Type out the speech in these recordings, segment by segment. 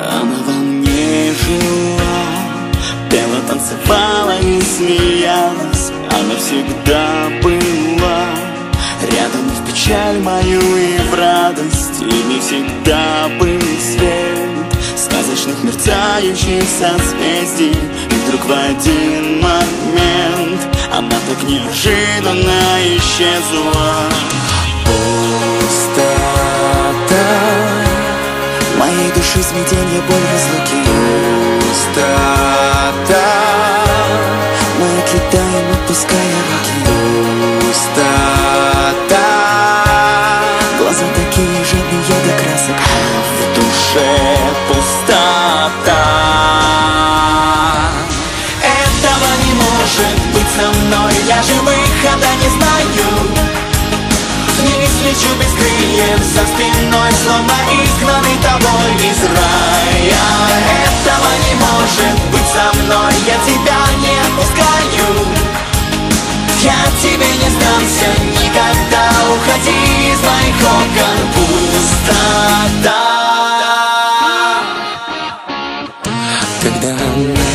Она во мне жила Пела, танцевала и смеялась. Она всегда была Рядом в печаль мою и в радость И не всегда был свет Сказочных мерцающих созвездий. И вдруг в один момент Она так неожиданно исчезла Моей души смятение, боль, разлуки Пустота. Мы отлетаем, отпуская руки. Пустота. Глаза такие жадные до красок. А В душе пустота. Этого не может быть со мной. Я же выхода не знаю. Вниз лечу без крыльев за спиной Словно Я тебе не сдамся никогда Уходи из моих окон. Пустота. Когда она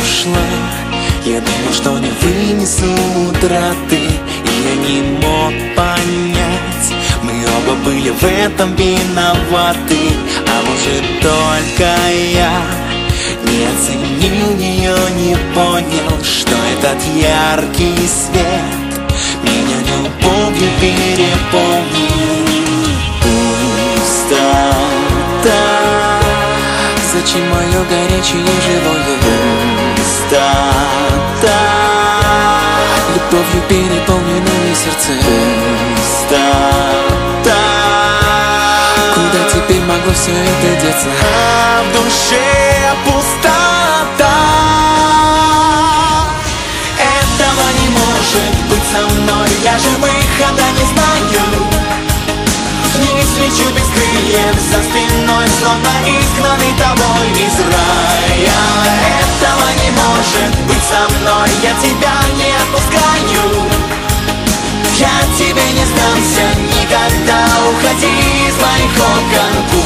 ушла Я думал, что не вынесу утраты И я не мог понять. Мы оба были в этом виноваты А может только я Не оценил ее, не понял Что этот яркий свет Меня любовью переполнил Пустота. Зачем мое горячее живое? Пустота. Любовью переполненное сердце все это деться? А в душе пустота. Этого не может быть со мной. Я же выхода не знаю. Вниз лечу без крыльев за спиной Словно изгнанный тобой из рая. Этого не может быть со мной. Я тебя не отпускаю. Я тебе не сдамся. Никогда Уходи из моих окон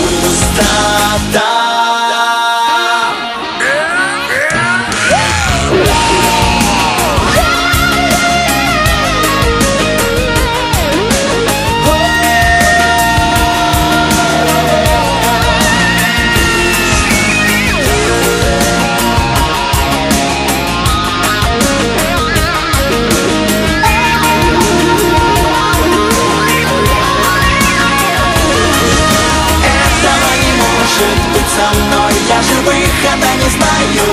мной Я же выхода не знаю.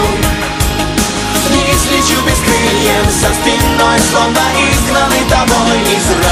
Вниз лечу без крыльев За спиной словно изгнанный тобой из рая